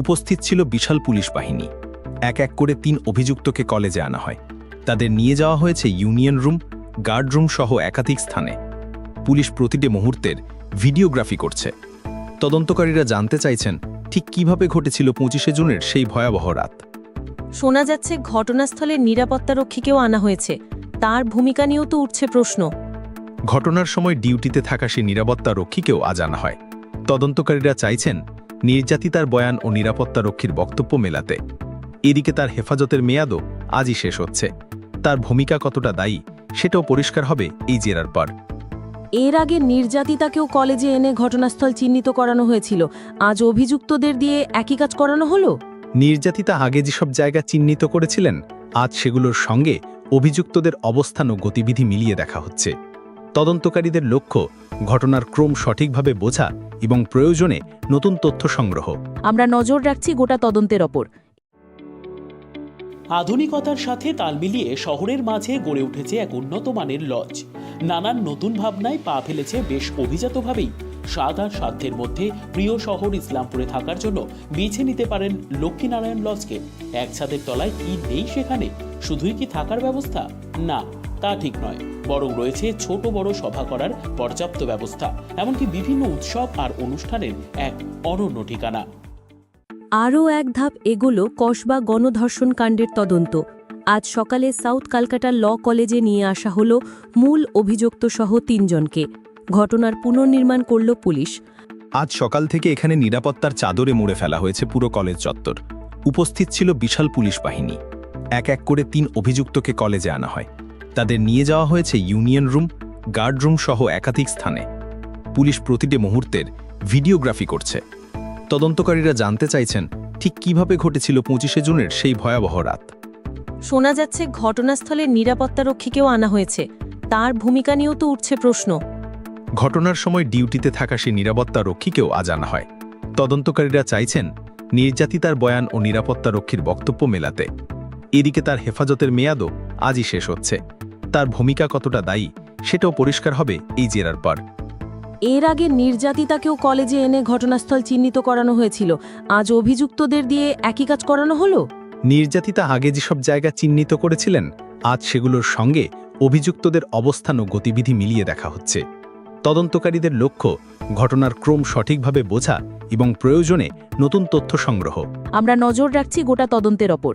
উপস্থিত ছিল বিশাল পুলিশ বাহিনী। এক এক করে তিন অভিযুক্তকে কলেজে আনা হয়। তাদের নিয়ে যাওয়া হয়েছে ইউনিয়ন রুম গার্ড রুম সহ একাধিক স্থানে। পুলিশ প্রতিটি মুহূর্তের ভিডিওগ্রাফি করছে। তদন্তকারীরা জানতে চাইছেন ঠিক কীভাবে ঘটেছিল পঁচিশে জুনের সেই ভয়াবহ রাত। শোনা যাচ্ছে ঘটনাস্থলের নিরাপত্তারক্ষীকেও আনা হয়েছে। তার ভূমিকা নিয়েও তো উঠছে প্রশ্ন। ঘটনার সময় ডিউটিতে থাকা সেই নিরাপত্তা রক্ষীকেও আজ আনা হয়। তদন্তকারীরা চাইছেন নির্যাতিতার বয়ান ও নিরাপত্তা রক্ষীর বক্তব্য মেলাতে। এদিকে তার হেফাজতের মেয়াদও আজই শেষ হচ্ছে। তার ভূমিকা কতটা দায়ী সেটাও পরিষ্কার হবে এই জেরার পর। এর আগে নির্যাতিতাকেও কলেজে এনে ঘটনাস্থল চিহ্নিত করানো হয়েছিল। আজ অভিযুক্তদের দিয়ে একই কাজ করানো হলো? নির্যাতিতা আগে যেসব জায়গা চিহ্নিত করেছিলেন আজ সেগুলোর সঙ্গে অভিযুক্তদের অবস্থান ও গতিবিধি মিলিয়ে দেখা হচ্ছে। তদন্তকারীদের লক্ষ্য ঘটনার ক্রম সঠিকভাবে বোঝা এবং প্রয়োজনে নতুন তথ্য সংগ্রহ। আমরা নজর রাখছি গোটা তদন্তের ওপর। আধুনিকতার সাথে তাল মিলিয়ে শহরের মাঝে গড়ে উঠেছে এক উন্নত মানের লজ। নানান নতুন ভাবনায় পা ফেলেছে বেশ অভিজাতভাবেই। স্বাদ আর সাধ্যের মধ্যে প্রিয় শহর ইসলামপুরে থাকার জন্য বেছে নিতে পারেন লক্ষ্মীনারায়ণ লজকে। এক ছাদের তলায় কি নেই সেখানে? শুধুই কি থাকার ব্যবস্থা? না। তা ঠিক নয় বরং রয়েছে ছোট বড় সভা করার পর্যাপ্ত ব্যবস্থা এমনকি বিভিন্ন উৎসব আর অনুষ্ঠানের এক অনন্য ঠিকানা। আরও এক ধাপ এগোলো কসবা গণধর্ষণ কাণ্ডের তদন্ত। আজ সকালে সাউথ কালকাটা ল কলেজে নিয়ে আসা হল মূল অভিযুক্ত সহ তিনজনকে। ঘটনার পুনর্নির্মাণ করল পুলিশ। আজ সকাল থেকে এখানে নিরাপত্তার চাদরে মুড়ে ফেলা হয়েছে পুরো কলেজ চত্বর। উপস্থিত ছিল বিশাল পুলিশ বাহিনী। এক এক করে তিন অভিযুক্তকে কলেজে আনা হয়। তাদের নিয়ে যাওয়া হয়েছে ইউনিয়ন রুম গার্ড রুম সহ একাধিক স্থানে। পুলিশ প্রতিটি মুহূর্তের ভিডিওগ্রাফি করছে। তদন্তকারীরা জানতে চাইছেন ঠিক কীভাবে ঘটেছিল পঁচিশে জুনের সেই ভয়াবহ রাত। শোনা যাচ্ছে ঘটনাস্থলে নিরাপত্তারক্ষীকেও আনা হয়েছে। তার ভূমিকা নিয়েও তো উঠছে প্রশ্ন। ঘটনার সময় ডিউটিতে থাকা সেই নিরাপত্তা রক্ষীকেও আজ আনা হয়। তদন্তকারীরা চাইছেন নির্যাতিতার বয়ান ও নিরাপত্তারক্ষীর বক্তব্য মেলাতে। এদিকে তার হেফাজতের মেয়াদও আজই শেষ হচ্ছে। তার ভূমিকা কতটা দায়ী সেটাও পরিষ্কার হবে এই জেরার পর। এর আগে নির্যাতিতাকেও কলেজে এনে ঘটনাস্থল চিহ্নিত করানো হয়েছিল। আজ অভিযুক্তদের দিয়ে একই কাজ করানো হলো? নির্যাতিতা আগে যেসব জায়গা চিহ্নিত করেছিলেন আজ সেগুলোর সঙ্গে অভিযুক্তদের অবস্থান ও গতিবিধি মিলিয়ে দেখা হচ্ছে। তদন্তকারীদের লক্ষ্য ঘটনার ক্রম সঠিকভাবে বোঝা এবং প্রয়োজনে নতুন তথ্য সংগ্রহ। আমরা নজর রাখছি গোটা তদন্তের ওপর।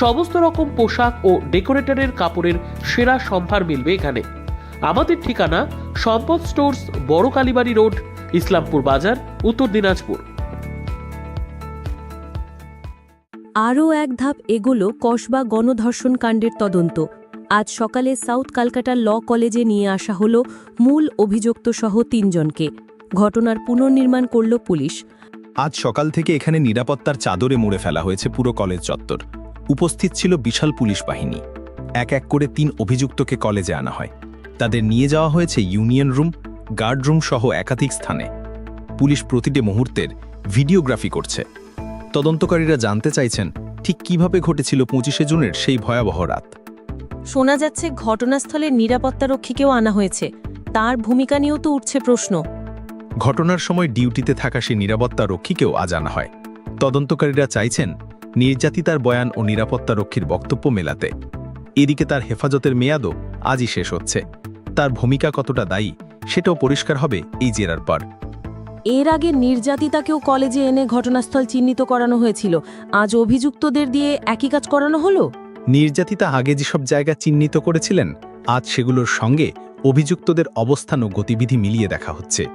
সমস্ত রকম পোশাক ও ডেকোরেটরের কাপড়ের সেরা সম্ভার মিলবে এখানে। আমাদের ঠিকানা সম্পদ স্টোর্স বড় কালীবাড়ি রোড ইসলামপুর বাজার উত্তর দিনাজপুর। আরও এক ধাপ এগোলো কসবা গণধর্ষণ কাণ্ডের তদন্ত। আজ সকালে সাউথ কালকাটা ল কলেজে নিয়ে আসা হল মূল অভিযুক্ত সহ তিনজনকে। ঘটনার পুনর্নির্মাণ করল পুলিশ। আজ সকাল থেকে এখানে নিরাপত্তার চাদরে মুড়ে ফেলা হয়েছে পুরো কলেজ চত্বর। উপস্থিত ছিল বিশাল পুলিশ বাহিনী। এক এক করে তিন অভিযুক্তকে কলেজে আনা হয়। তাদের নিয়ে যাওয়া হয়েছে ইউনিয়ন রুম গার্ড রুম সহ একাধিক স্থানে। পুলিশ প্রতিটি মুহূর্তের ভিডিওগ্রাফি করছে। তদন্তকারীরা জানতে চাইছেন ঠিক কীভাবে ঘটেছিল পঁচিশে জুনের সেই ভয়াবহ রাত। শোনা যাচ্ছে ঘটনাস্থলের নিরাপত্তারক্ষীকেও আনা হয়েছে। তার ভূমিকা নিয়েও তো উঠছে প্রশ্ন। ঘটনার সময় ডিউটিতে থাকা সেই নিরাপত্তা রক্ষীকেও আজ আনা হয়। তদন্তকারীরা চাইছেন নির্যাতিতার বয়ান ও নিরাপত্তা রক্ষীর বক্তব্য মেলাতে। এদিকে তার হেফাজতের মেয়াদও আজই শেষ হচ্ছে। তার ভূমিকা কতটা দায়ী সেটাও পরিষ্কার হবে এই জেরার পর। এর আগে নির্যাতিতাকেও কলেজে এনে ঘটনাস্থল চিহ্নিত করানো হয়েছিল। আজ অভিযুক্তদের দিয়ে একই কাজ করানো হলো? নির্যাতিতা আগে যেসব জায়গা চিহ্নিত করেছিলেন আজ সেগুলোর সঙ্গে অভিযুক্তদের অবস্থান ও গতিবিধি মিলিয়ে দেখা হচ্ছে।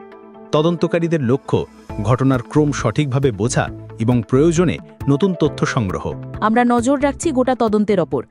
তদন্তকারীদের লক্ষ্য ঘটনার ক্রম সঠিকভাবে বোঝা এবং প্রয়োজনে নতুন তথ্য সংগ্রহ। আমরা নজর রাখছি গোটা তদন্তের ওপর।